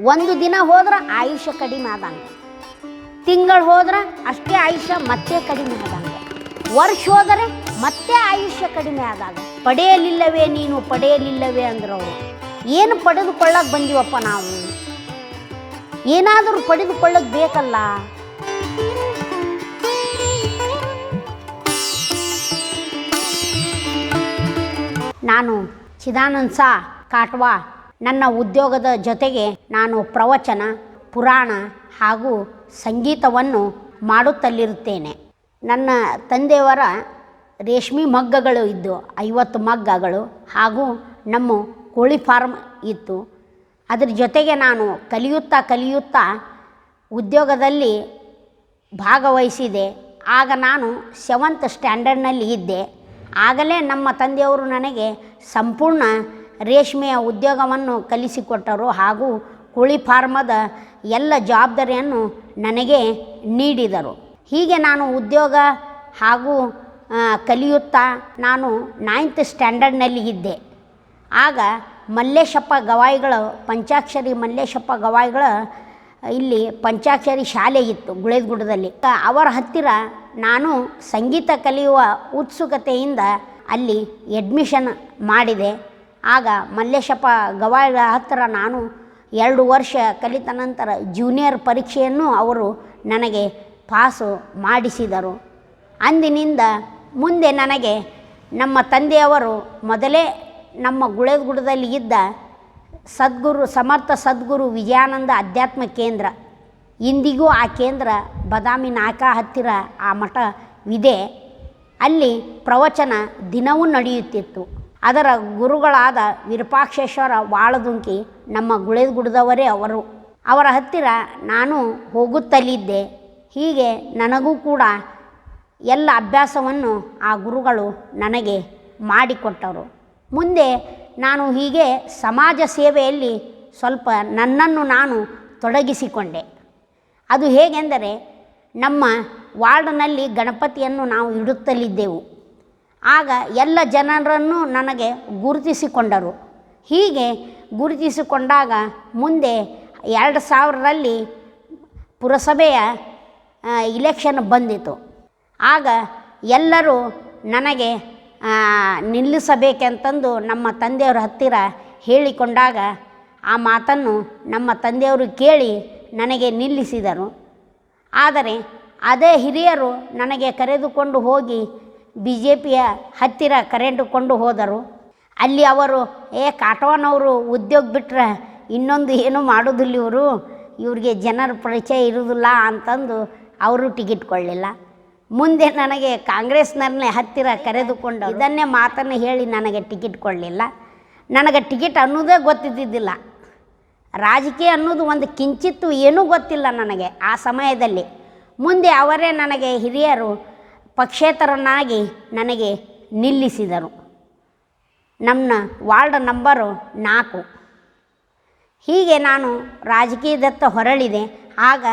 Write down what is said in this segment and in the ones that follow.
ಒಂದು ದಿನ ಹೋದ್ರೆ ಆಯುಷ್ಯ ಕಡಿಮೆ ಆದಂಗೆ. ತಿಂಗಳು ಹೋದ್ರೆ ಅಷ್ಟೇ ಆಯುಷ್ಯ ಮತ್ತೆ ಕಡಿಮೆ ಆದಂಗೆ. ವರ್ಷ ಹೋದರೆ ಮತ್ತೆ ಆಯುಷ್ಯ ಕಡಿಮೆ ಆದಾಗ. ಪಡೆಯಲಿಲ್ಲವೇ ನೀನು, ಪಡೆಯಲಿಲ್ಲವೇ ಅಂದ್ರವರು. ಏನು ಪಡೆದುಕೊಳ್ಳಕ್ಕೆ ಬಂದೀವಪ್ಪ ನಾವು? ಏನಾದರೂ ಪಡೆದುಕೊಳ್ಳಕ್ಕೆ ಬೇಕಲ್ಲ? ನಾನು ಚಿದಾನಂದ ಸಾ, ಕಾಟ್ವಾ ನನ್ನ ಉದ್ಯೋಗದ ಜೊತೆಗೆ ನಾನು ಪ್ರವಚನ, ಪುರಾಣ ಹಾಗೂ ಸಂಗೀತವನ್ನು ಮಾಡುತ್ತಲಿರುತ್ತೇನೆ. ನನ್ನ ತಂದೆಯವರ ರೇಷ್ಮೆ ಮಗ್ಗಗಳು ಇದ್ದು, ಐವತ್ತು ಮಗ್ಗಗಳು ಹಾಗೂ ನಮ್ಮ ಕೋಳಿ ಫಾರ್ಮ್ ಇತ್ತು. ಅದರ ಜೊತೆಗೆ ನಾನು ಕಲಿಯುತ್ತಾ ಕಲಿಯುತ್ತಾ ಉದ್ಯೋಗದಲ್ಲಿ ಭಾಗವಹಿಸಿದೆ. ಆಗ ನಾನು ಸೆವೆಂತ್ ಸ್ಟ್ಯಾಂಡರ್ಡ್ನಲ್ಲಿ ಇದ್ದೆ. ಆಗಲೇ ನಮ್ಮ ತಂದೆಯವರು ನನಗೆ ಸಂಪೂರ್ಣ ರೇಷ್ಮೆಯ ಉದ್ಯೋಗವನ್ನು ಕಲಿಸಿಕೊಟ್ಟರು ಹಾಗೂ ಕೋಳಿ ಫಾರ್ಮದ ಎಲ್ಲ ಜವಾಬ್ದಾರಿಯನ್ನು ನನಗೆ ನೀಡಿದರು. ಹೀಗೆ ನಾನು ಉದ್ಯೋಗ ಹಾಗೂ ಕಲಿಯುತ್ತಾ ನಾನು ನೈನ್ತ್ ಸ್ಟ್ಯಾಂಡರ್ಡ್ನಲ್ಲಿ ಇದ್ದೆ. ಆಗ ಮಲ್ಲೇಶಪ್ಪ ಗವಾಯಿಗಳು, ಪಂಚಾಕ್ಷರಿ ಮಲ್ಲೇಶಪ್ಪ ಗವಾಯಿಗಳ, ಇಲ್ಲಿ ಪಂಚಾಕ್ಷರಿ ಶಾಲೆ ಇತ್ತು ಗುಳೇದಗುಡ್ಡದಲ್ಲಿ ಅವರ ಹತ್ತಿರ ನಾನು ಸಂಗೀತ ಕಲಿಯುವ ಉತ್ಸುಕತೆಯಿಂದ ಅಲ್ಲಿ ಎಡ್ಮಿಷನ್ ಮಾಡಿದೆ. ಆಗ ಮಲ್ಲೇಶಪ್ಪ ಗವಾಯಿಗಳ ಹತ್ತಿರ ನಾನು ಎರಡು ವರ್ಷ ಕಲಿತ ನಂತರ ಜೂನಿಯರ್ ಪರೀಕ್ಷೆಯನ್ನು ಅವರು ನನಗೆ ಪಾಸು ಮಾಡಿಸಿದರು. ಅಂದಿನಿಂದ ಮುಂದೆ ನನಗೆ ನಮ್ಮ ತಂದೆಯವರು ಮೊದಲೇ ನಮ್ಮ ಗುಳೇದಗುಡ್ಡದಲ್ಲಿ ಇದ್ದ ಸದ್ಗುರು, ಸಮರ್ಥ ಸದ್ಗುರು ವಿಜಯಾನಂದ ಅಧ್ಯಾತ್ಮ ಕೇಂದ್ರ. ಇಂದಿಗೂ ಆ ಕೇಂದ್ರ ಬದಾಮಿ ನಾಕ ಹತ್ತಿರ ಆ ಮಠವಿದೆ. ಅಲ್ಲಿ ಪ್ರವಚನ ದಿನವೂ ನಡೆಯುತ್ತಿತ್ತು. ಅದರ ಗುರುಗಳಾದ ವಿರೂಪಾಕ್ಷೇಶ್ವರ ವಾಳದುಂಕಿ ನಮ್ಮ ಗುಳೇದಗುಡ್ಡದವರೇ ಅವರು. ಅವರ ಹತ್ತಿರ ನಾನು ಹೋಗುತ್ತಲಿದ್ದೆ. ಹೀಗೆ ನನಗೂ ಕೂಡ ಎಲ್ಲ ಅಭ್ಯಾಸವನ್ನು ಆ ಗುರುಗಳು ನನಗೆ ಮಾಡಿಕೊಟ್ಟರು. ಮುಂದೆ ನಾನು ಹೀಗೆ ಸಮಾಜ ಸೇವೆಯಲ್ಲಿ ಸ್ವಲ್ಪ ನನ್ನನ್ನು ನಾನು ತೊಡಗಿಸಿಕೊಂಡೆ. ಅದು ಹೇಗೆಂದರೆ ನಮ್ಮ ವಾರ್ಡ್ನಲ್ಲಿ ಗಣಪತಿಯನ್ನು ನಾವು ಇಡುತ್ತಲಿದ್ದೆವು. ಆಗ ಎಲ್ಲ ಜನರನ್ನು ನನಗೆ ಗುರುತಿಸಿಕೊಂಡರು. ಹೀಗೆ ಗುರುತಿಸಿಕೊಂಡಾಗ ಮುಂದೆ ಎರಡು ಸಾವಿರರಲ್ಲಿ ಪುರಸಭೆಯ ಇಲೆಕ್ಷನ್ ಬಂದಿತು. ಆಗ ಎಲ್ಲರೂ ನನಗೆ ನಿಲ್ಲಿಸಬೇಕೆಂತಂದು ನಮ್ಮ ತಂದೆಯವರ ಹತ್ತಿರ ಹೇಳಿಕೊಂಡಾಗ ಆ ಮಾತನ್ನು ನಮ್ಮ ತಂದೆಯವರು ಕೇಳಿ ನನಗೆ ನಿಲ್ಲಿಸಿದರು. ಆದರೆ ಅದೇ ಹಿರಿಯರು ನನಗೆ ಕರೆದುಕೊಂಡು ಹೋಗಿ ಬಿ ಜೆ ಪಿಯ ಹತ್ತಿರ ಕರೆದುಕೊಂಡು ಹೋದರು. ಅಲ್ಲಿ ಅವರು, ಏ ಕಾಟವನವರು, ಉದ್ಯೋಗ ಬಿಟ್ಟರೆ ಇನ್ನೊಂದು ಏನೂ ಮಾಡೋದಿಲ್ಲ ಇವರು. ಇವ್ರಿಗೆ ಜನರ ಪರಿಚಯ ಇರೋದಿಲ್ಲ ಅಂತಂದು ಅವರು ಟಿಕೆಟ್ ಕೊಳ್ಳಿಲ್ಲ ಮುಂದೆ ನನಗೆ ಕಾಂಗ್ರೆಸ್ನವ್ರನ್ನೇ ಹತ್ತಿರ ಕರೆದುಕೊಂಡು ಇದನ್ನೇ ಮಾತನ್ನು ಹೇಳಿ ನನಗೆ ಟಿಕೆಟ್ ಕೊಡಲಿಲ್ಲ ನನಗೆ ಟಿಕೆಟ್ ಅನ್ನೋದೇ ಗೊತ್ತಿದ್ದಿದ್ದಿಲ್ಲ. ರಾಜಕೀಯ ಅನ್ನೋದು ಒಂದು ಕಿಂಚಿತ್ತು ಏನೂ ಗೊತ್ತಿಲ್ಲ ನನಗೆ ಆ ಸಮಯದಲ್ಲಿ. ಮುಂದೆ ಅವರೇ ನನಗೆ ಹಿರಿಯರು ಪಕ್ಷೇತರನಾಗಿ ನನಗೆ ನಿಲ್ಲಿಸಿದರು. ನಮ್ಮ ವಾರ್ಡ್ ನಂಬರು ನಾಲ್ಕು. ಹೀಗೆ ನಾನು ರಾಜಕೀಯದತ್ತ ಹೊರಳಿದೆ. ಆಗ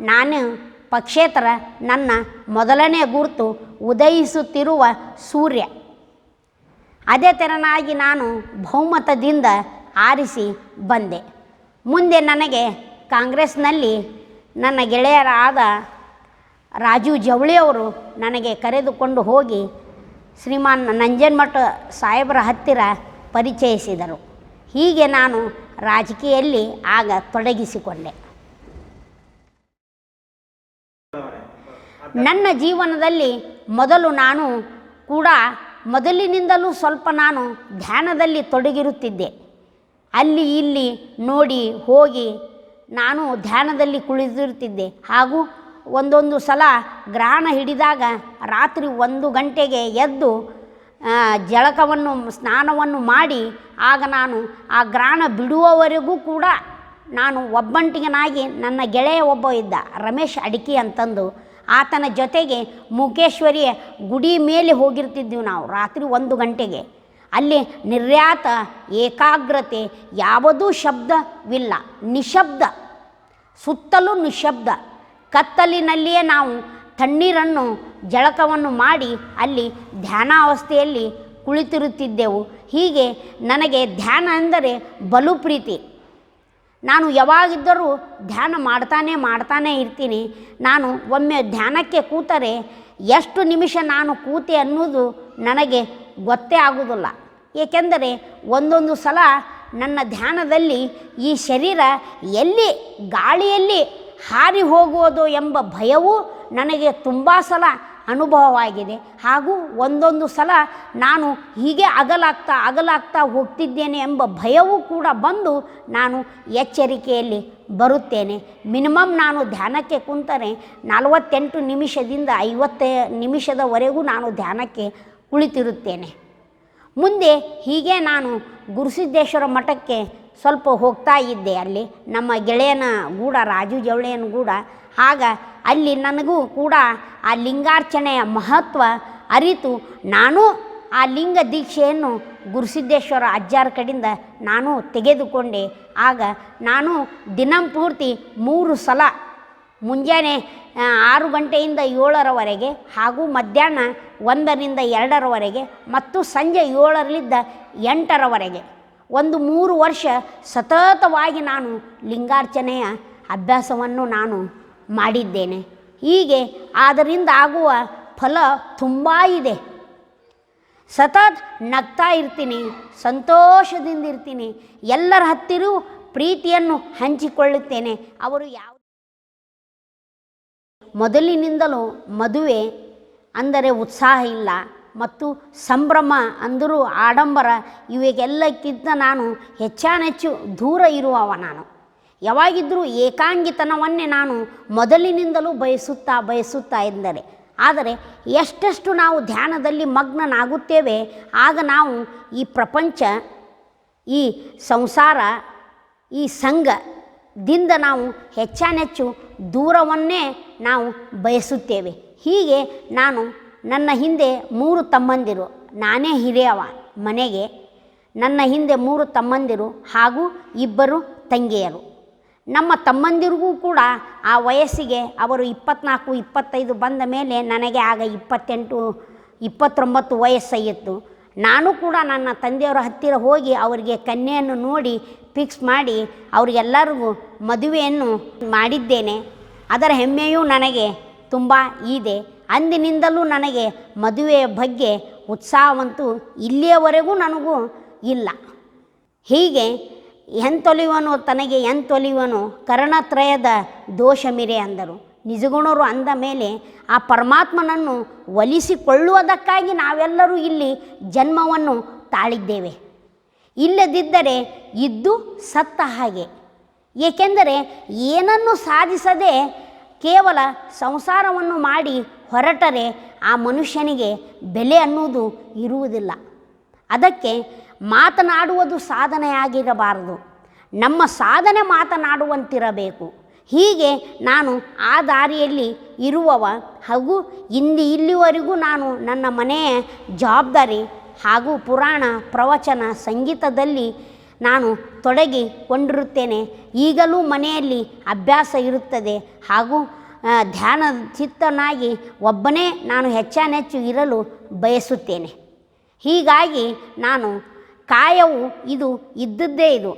ನಾನು ಪಕ್ಷೇತರ ನನ್ನ ಮೊದಲನೇ ಗುರುತು ಉದಯಿಸುತ್ತಿರುವ ಸೂರ್ಯ. ಅದೇ ತೆರನಾಗಿ ನಾನು ಬಹುಮತದಿಂದ ಆರಿಸಿ ಬಂದೆ. ಮುಂದೆ ನನಗೆ ಕಾಂಗ್ರೆಸ್ನಲ್ಲಿ ನನ್ನ ಗೆಳೆಯರಾದ ರಾಜು ಜವಳಿಯವರು ನನಗೆ ಕರೆದುಕೊಂಡು ಹೋಗಿ ಶ್ರೀಮಾನ್ ನಂಜನಮಠ ಸಾಹೇಬರ ಹತ್ತಿರ ಪರಿಚಯಿಸಿದರು. ಹೀಗೆ ನಾನು ರಾಜಕೀಯಲ್ಲಿ ಆಗ ತೊಡಗಿಸಿಕೊಂಡೆ. ನನ್ನ ಜೀವನದಲ್ಲಿ ಮೊದಲು ನಾನು ಕೂಡ ಮೊದಲಿನಿಂದಲೂ ಸ್ವಲ್ಪ ನಾನು ಧ್ಯಾನದಲ್ಲಿ ತೊಡಗಿರುತ್ತಿದ್ದೆ. ಅಲ್ಲಿ ಇಲ್ಲಿ ನೋಡಿ ಹೋಗಿ ನಾನು ಧ್ಯಾನದಲ್ಲಿ ಕುಳಿತಿರುತ್ತಿದ್ದೆ. ಹಾಗೂ ಒಂದೊಂದು ಸಲ ಗ್ರಹಣ ಹಿಡಿದಾಗ ರಾತ್ರಿ ಒಂದು ಗಂಟೆಗೆ ಎದ್ದು ಜಳಕವನ್ನು, ಸ್ನಾನವನ್ನು ಮಾಡಿ, ಆಗ ನಾನು ಆ ಗ್ರಹಣ ಬಿಡುವವರೆಗೂ ಕೂಡ ನಾನು ಒಬ್ಬಂಟಿಗನಾಗಿ ನನ್ನ ಗೆಳೆಯ ಒಬ್ಬ ಇದ್ದ, ರಮೇಶ್ ಅಡಿಕೆ ಅಂತಂದು. ಆತನ ಜೊತೆಗೆ ಮುಖೇಶ್ವರಿಯ ಗುಡಿ ಮೇಲೆ ಹೋಗಿರ್ತಿದ್ವಿ ನಾವು ರಾತ್ರಿ ಒಂದು ಗಂಟೆಗೆ. ಅಲ್ಲಿ ನಿರ್ಯಾತ ಏಕಾಗ್ರತೆ ಯಾವುದೂ ಶಬ್ದವಿಲ್ಲ, ನಿಶಬ್ದ, ಸುತ್ತಲೂ ನಿಶಬ್ದ. ಕತ್ತಲಿನಲ್ಲಿಯೇ ನಾವು ತಣ್ಣೀರನ್ನು, ಜಳಕವನ್ನು ಮಾಡಿ ಅಲ್ಲಿ ಧ್ಯಾನಾವಸ್ಥೆಯಲ್ಲಿ ಕುಳಿತಿರುತ್ತಿದ್ದೆವು. ಹೀಗೆ ನನಗೆ ಧ್ಯಾನ ಅಂದರೆ ಬಲು ಪ್ರೀತಿ. ನಾನು ಯಾವಾಗಿದ್ದರೂ ಧ್ಯಾನ ಮಾಡ್ತಾನೆ ಮಾಡ್ತಾನೇ ಇರ್ತೀನಿ. ನಾನು ಒಮ್ಮೆ ಧ್ಯಾನಕ್ಕೆ ಕೂತರೆ ಎಷ್ಟು ನಿಮಿಷ ನಾನು ಕೂತೆ ಅನ್ನೋದು ನನಗೆ ಗೊತ್ತೇ ಆಗುವುದಿಲ್ಲ. ಏಕೆಂದರೆ ಒಂದೊಂದು ಸಲ ನನ್ನ ಧ್ಯಾನದಲ್ಲಿ ಈ ಶರೀರ ಎಲ್ಲಿ, ಗಾಳಿಯಲ್ಲಿ ಹಾರಿ ಹೋಗುವುದು ಎಂಬ ಭಯವೂ ನನಗೆ ತುಂಬ ಸಲ ಅನುಭವವಾಗಿದೆ. ಹಾಗೂ ಒಂದೊಂದು ಸಲ ನಾನು ಹೀಗೆ ಅಗಲಾಗ್ತಾ ಅಗಲಾಗ್ತಾ ಹೋಗ್ತಿದ್ದೇನೆ ಎಂಬ ಭಯವೂ ಕೂಡ ಬಂದು ನಾನು ಎಚ್ಚರಿಕೆಯಲ್ಲಿ ಬರುತ್ತೇನೆ. ಮಿನಿಮಮ್ ನಾನು ಧ್ಯಾನಕ್ಕೆ ಕುಂತರೆ ನಲವತ್ತೆಂಟು ನಿಮಿಷದಿಂದ ಐವತ್ತ ನಿಮಿಷದವರೆಗೂ ನಾನು ಧ್ಯಾನಕ್ಕೆ ಕುಳಿತಿರುತ್ತೇನೆ. ಮುಂದೆ ಹೀಗೆ ನಾನು ಗುರುಸಿದ್ದೇಶ್ವರ ಮಠಕ್ಕೆ ಸ್ವಲ್ಪ ಹೋಗ್ತಾ ಇದ್ದೆ ಅಲ್ಲಿ ನಮ್ಮ ಗೆಳೆಯನ ಗೂಡ ರಾಜು ಜವಳಿಯನ ಗೂಡ ಆಗ ಅಲ್ಲಿ ನನಗೂ ಕೂಡ ಆ ಲಿಂಗಾರ್ಚನೆಯ ಮಹತ್ವ ಅರಿತು ನಾನು ಆ ಲಿಂಗ ದೀಕ್ಷೆಯನ್ನು ಗುರುಸಿದ್ದೇಶ್ವರ ಅಜ್ಜಾರ ಕಡೆಯಿಂದ ನಾನು ತೆಗೆದುಕೊಂಡೆ. ಆಗ ನಾನು ದಿನಂಪೂರ್ತಿ ಮೂರು ಸಲ ಮುಂಜಾನೆ ಆರು ಗಂಟೆಯಿಂದ ಏಳರವರೆಗೆ ಹಾಗೂ ಮಧ್ಯಾಹ್ನ ಒಂದರಿಂದ ಎರಡರವರೆಗೆ ಮತ್ತು ಸಂಜೆ ಏಳರಲ್ಲಿದ್ದ ಎಂಟರವರೆಗೆ. ಒಂದು ಮೂರು ವರ್ಷ ಸತತವಾಗಿ ನಾನು ಲಿಂಗಾರ್ಚನೆಯ ಅಭ್ಯಾಸವನ್ನು ನಾನು ಮಾಡಿದ್ದೇನೆ. ಹೀಗೆ ಅದರಿಂದ ಆಗುವ ಫಲ ತುಂಬ ಇದೆ. ಸತತ್ ನಗ್ತಾ ಇರ್ತೀನಿ, ಸಂತೋಷದಿಂದ ಇರ್ತೀನಿ, ಎಲ್ಲರ ಹತ್ತಿರ ಪ್ರೀತಿಯನ್ನು ಹಂಚಿಕೊಳ್ಳುತ್ತೇನೆ. ಅವರು ಯಾವ ಮೊದಲಿನಿಂದಲೂ ಮದುವೆ ಅಂದರೆ ಉತ್ಸಾಹ ಇಲ್ಲ ಮತ್ತು ಸಂಭ್ರಮ ಅಂದರೂ ಆಡಂಬರ ಇವೆಲ್ಲಕ್ಕಿಂತ ನಾನು ಹೆಚ್ಚಾನೆಚ್ಚು ದೂರ ಇರುವವ ನಾನು. ಯಾವಾಗಿದ್ದರೂ ಏಕಾಂಗಿತನವನ್ನೇ ನಾನು ಮೊದಲಿನಿಂದಲೂ ಬಯಸುತ್ತಾ ಬಯಸುತ್ತಾ ಎಂದರೆ. ಆದರೆ ಎಷ್ಟೆಷ್ಟು ನಾವು ಧ್ಯಾನದಲ್ಲಿ ಮಗ್ನನಾಗುತ್ತೇವೆ, ಆಗ ನಾವು ಈ ಪ್ರಪಂಚ, ಈ ಸಂಸಾರ, ಈ ಸಂಘದಿಂದ ನಾವು ಹೆಚ್ಚಾನೆಚ್ಚು ದೂರವನ್ನೇ ನಾವು ಬಯಸುತ್ತೇವೆ. ಹೀಗೆ ನಾನು ನನ್ನ ಹಿಂದೆ ಮೂರು ತಮ್ಮಂದಿರು, ನಾನೇ ಹಿರಿಯವ, ಮನೆಗೆ ನನ್ನ ಹಿಂದೆ ಮೂರು ತಮ್ಮಂದಿರು ಹಾಗೂ ಇಬ್ಬರು ತಂಗಿಯರು. ನಮ್ಮ ತಮ್ಮಂದಿರಿಗೂ ಕೂಡ ಆ ವಯಸ್ಸಿಗೆ ಅವರು ಇಪ್ಪತ್ನಾಲ್ಕು, ಇಪ್ಪತ್ತೈದು ಬಂದ ಮೇಲೆ ನನಗೆ ಆಗ ಇಪ್ಪತ್ತೆಂಟು, ಇಪ್ಪತ್ತೊಂಬತ್ತು ವಯಸ್ಸಾಗಿತ್ತು ನಾನು ಕೂಡ ನನ್ನ ತಂದೆಯವರ ಹತ್ತಿರ ಹೋಗಿ ಅವರಿಗೆ ಕನ್ಯೆಯನ್ನು ನೋಡಿ ಫಿಕ್ಸ್ ಮಾಡಿ ಅವರಿಗೆಲ್ಲರಿಗೂ ಮದುವೆಯನ್ನು ಮಾಡಿದ್ದೇನೆ. ಅದರ ಹೆಮ್ಮೆಯೂ ನನಗೆ ತುಂಬ ಇದೆ. ಅಂದಿನಿಂದಲೂ ನನಗೆ ಮದುವೆಯ ಬಗ್ಗೆ ಉತ್ಸಾಹವಂತೂ ಇಲ್ಲಿಯವರೆಗೂ ನನಗೂ ಇಲ್ಲ. ಹೀಗೆ ಎಂತೊಲಿವನು ತನಗೆ ಎಂತೊಲಿವನು ಕರ್ಣತ್ರಯದ ದೋಷ ಮಿರೆ ಅಂದರು. ನಿಜಗುಣರು ಅಂದ ಮೇಲೆ ಆ ಪರಮಾತ್ಮನನ್ನು ಒಲಿಸಿಕೊಳ್ಳುವುದಕ್ಕಾಗಿ ನಾವೆಲ್ಲರೂ ಇಲ್ಲಿ ಜನ್ಮವನ್ನು ತಾಳಿದ್ದೇವೆ. ಇಲ್ಲದಿದ್ದರೆ ಇದ್ದು ಸತ್ತ ಹಾಗೆ. ಏಕೆಂದರೆ ಏನನ್ನು ಸಾಧಿಸದೆ ಕೇವಲ ಸಂಸಾರವನ್ನು ಮಾಡಿ ಹೊರಟರೆ ಆ ಮನುಷ್ಯನಿಗೆ ಬೆಲೆ ಅನ್ನುವುದು ಇರುವುದಿಲ್ಲ. ಅದಕ್ಕೆ ಮಾತನಾಡುವುದು ಸಾಧನೆಯಾಗಿರಬಾರದು. ನಮ್ಮ ಸಾಧನೆ ಮಾತನಾಡುವಂತಿರಬೇಕು. ಹೀಗೆ ನಾನು ಆ ದಾರಿಯಲ್ಲಿ ಇರುವವ ಹಾಗೂ ಇಂದು ಇಲ್ಲಿವರೆಗೂ ನಾನು ನನ್ನ ಮನೆಯ ಜವಾಬ್ದಾರಿ ಹಾಗೂ ಪುರಾಣ ಪ್ರವಚನ ಸಂಗೀತದಲ್ಲಿ ನಾನು ತೊಡಗಿಕೊಂಡಿರುತ್ತೇನೆ ಈಗಲೂ ಮನೆಯಲ್ಲಿ ಅಭ್ಯಾಸ ಇರುತ್ತದೆ. ಹಾಗೂ ಧ್ಯಾನ ಚಿತ್ತನಾಗಿ ಒಬ್ಬನೇ ನಾನು ಹೆಚ್ಚಾನೆಚ್ಚು ಇರಲು ಬಯಸುತ್ತೇನೆ. ಹೀಗಾಗಿ ನಾನು ಕಾಯವು ಇದು ಇದ್ದದ್ದೇ ಇದು.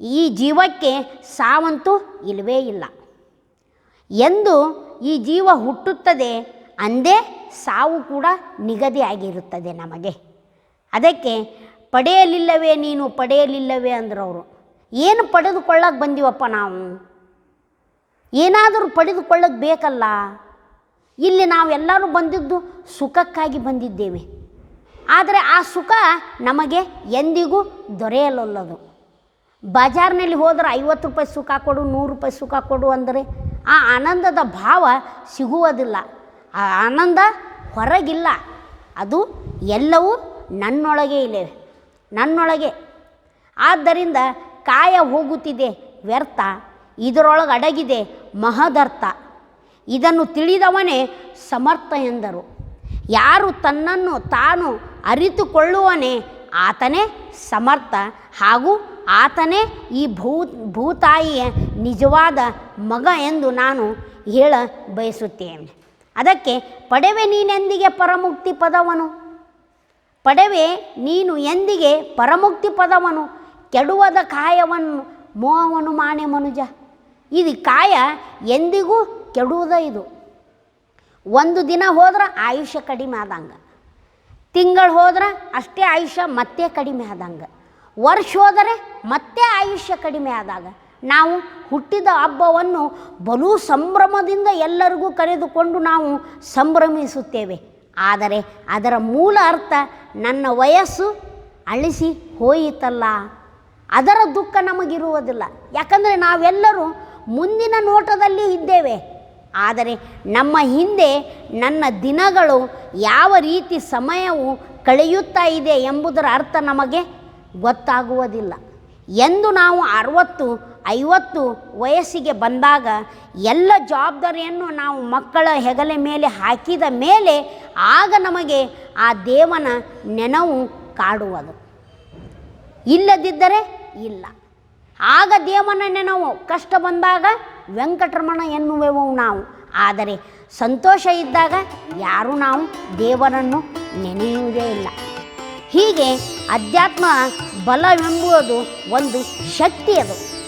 ಈ ಜೀವಕ್ಕೆ ಸಾವಂತೂ ಇಲ್ಲವೇ ಇಲ್ಲ. ಎಂದು ಈ ಜೀವ ಹುಟ್ಟುತ್ತದೆ, ಅಂದೇ ಸಾವು ಕೂಡ ನಿಗದಿಯಾಗಿರುತ್ತದೆ ನಮಗೆ. ಅದಕ್ಕೆ ಪಡೆಯಲಿಲ್ಲವೇ ನೀನು, ಪಡೆಯಲಿಲ್ಲವೇ ಅಂದ್ರವರು ಏನು ಪಡೆದುಕೊಳ್ಳಕ್ಕೆ ಬಂದೀವಪ್ಪ ನಾವು? ಏನಾದರೂ ಪಡೆದುಕೊಳ್ಳಕ್ಕೆ ಬೇಕಲ್ಲ? ಇಲ್ಲಿ ನಾವೆಲ್ಲರೂ ಬಂದಿದ್ದು ಸುಖಕ್ಕಾಗಿ ಬಂದಿದ್ದೇವೆ. ಆದರೆ ಆ ಸುಖ ನಮಗೆ ಎಂದಿಗೂ ದೊರೆಯಲೊಲ್ಲದು. ಬಜಾರ್ನಲ್ಲಿ ಹೋದರೆ ಐವತ್ತು ರೂಪಾಯಿ ಸುಖ ಕೊಡು, ನೂರು ರೂಪಾಯಿ ಸುಖ ಕೊಡು ಅಂದರೆ ಆ ಆನಂದದ ಭಾವ ಸಿಗುವುದಿಲ್ಲ. ಆ ಆನಂದ ಹೊರಗಿಲ್ಲ. ಅದು ಎಲ್ಲವೂ ನನ್ನೊಳಗೆ ಇವೆ ನನ್ನೊಳಗೆ. ಆದ್ದರಿಂದ ಕಾಯ ಹೋಗುತ್ತಿದೆ, ವ್ಯರ್ಥ, ಇದರೊಳಗೆ ಅಡಗಿದೆ ಮಹದರ್ಥ. ಇದನ್ನು ತಿಳಿದವನೇ ಸಮರ್ಥ ಎಂದರು. ಯಾರು ತನ್ನನ್ನು ತಾನು ಅರಿತುಕೊಳ್ಳುವನೇ, ಆತನೇ ಸಮರ್ಥ ಹಾಗೂ ಆತನೇ ಈ ಭೂ ಭೂತಾಯಿಯ ನಿಜವಾದ ಮಗ ಎಂದು ನಾನು ಹೇಳ ಬಯಸುತ್ತೇನೆ. ಅದಕ್ಕೆ ಪಡೆವೆ ನೀನೆಂದಿಗೆ ಪರಮುಕ್ತಿ ಪದವನು? ಪಡೆವೆ, ನೀನು ಎಂದಿಗೆ ಪರಮುಕ್ತಿ ಪದವನು ಕೆಡುವದ ಕಾಯವನ್ನು ಮೋಹವನು ಮಾಣೆ ಮನುಜ. ಇದು ಕಾಯ ಎಂದಿಗೂ ಕೆಡುವುದ ಇದು. ಒಂದು ದಿನ ಹೋದ್ರೆ ಆಯುಷ್ಯ ಕಡಿಮೆ ಆದಂಗೆ. ತಿಂಗಳು ಹೋದ್ರೆ ಅಷ್ಟೇ ಆಯುಷ್ಯ, ಮತ್ತೆ ಕಡಿಮೆ ಆದಂಗೆ. ವರ್ಷ ಹೋದರೆ ಮತ್ತೆ ಆಯುಷ್ಯ ಕಡಿಮೆ ಆದಾಗ. ನಾವು ಹುಟ್ಟಿದ ಹಬ್ಬವನ್ನು ಬಲು ಸಂಭ್ರಮದಿಂದ ಎಲ್ಲರಿಗೂ ಕರೆದುಕೊಂಡು ನಾವು ಸಂಭ್ರಮಿಸುತ್ತೇವೆ. ಆದರೆ ಅದರ ಮೂಲ ಅರ್ಥ ನನ್ನ ವಯಸ್ಸು ಅಳಿಸಿ ಹೋಯಿತಲ್ಲ. ಅದರ ದುಃಖ ನಮಗಿರುವುದಿಲ್ಲ. ಯಾಕಂದರೆ ನಾವೆಲ್ಲರೂ ಮುಂದಿನ ನೋಟದಲ್ಲಿ ಇದ್ದೇವೆ. ಆದರೆ ನಮ್ಮ ಹಿಂದೆ ನನ್ನ ದಿನಗಳು ಯಾವ ರೀತಿ ಸಮಯವು ಕಳೆಯುತ್ತಾ ಇದೆ ಎಂಬುದರ ಅರ್ಥ ನಮಗೆ ಗೊತ್ತಾಗುವುದಿಲ್ಲ. ಎಂದು ನಾವು ಅರವತ್ತು ಐವತ್ತು ವಯಸ್ಸಿಗೆ ಬಂದಾಗ ಎಲ್ಲ ಜವಾಬ್ದಾರಿಯನ್ನು ನಾವು ಮಕ್ಕಳ ಹೆಗಲ ಮೇಲೆ ಹಾಕಿದ ಮೇಲೆ ಆಗ ನಮಗೆ ಆ ದೇವನ ನೆನವು ಕಾಡುವುದು. ಇಲ್ಲದಿದ್ದರೆ ಇಲ್ಲ. ಆಗ ದೇವನ ನೆನವು ಕಷ್ಟ ಬಂದಾಗ ವೆಂಕಟರಮಣ ಎನ್ನುವೆವು ನಾವು. ಆದರೆ ಸಂತೋಷ ಇದ್ದಾಗ ಯಾರೂ ನಾವು ದೇವರನ್ನು ನೆನೆಯುವುದೇ ಇಲ್ಲ. ಹೀಗೆ ಅಧ್ಯಾತ್ಮ ಬಲವೆಂಬುದು ಒಂದು ಶಕ್ತಿ ಅದು.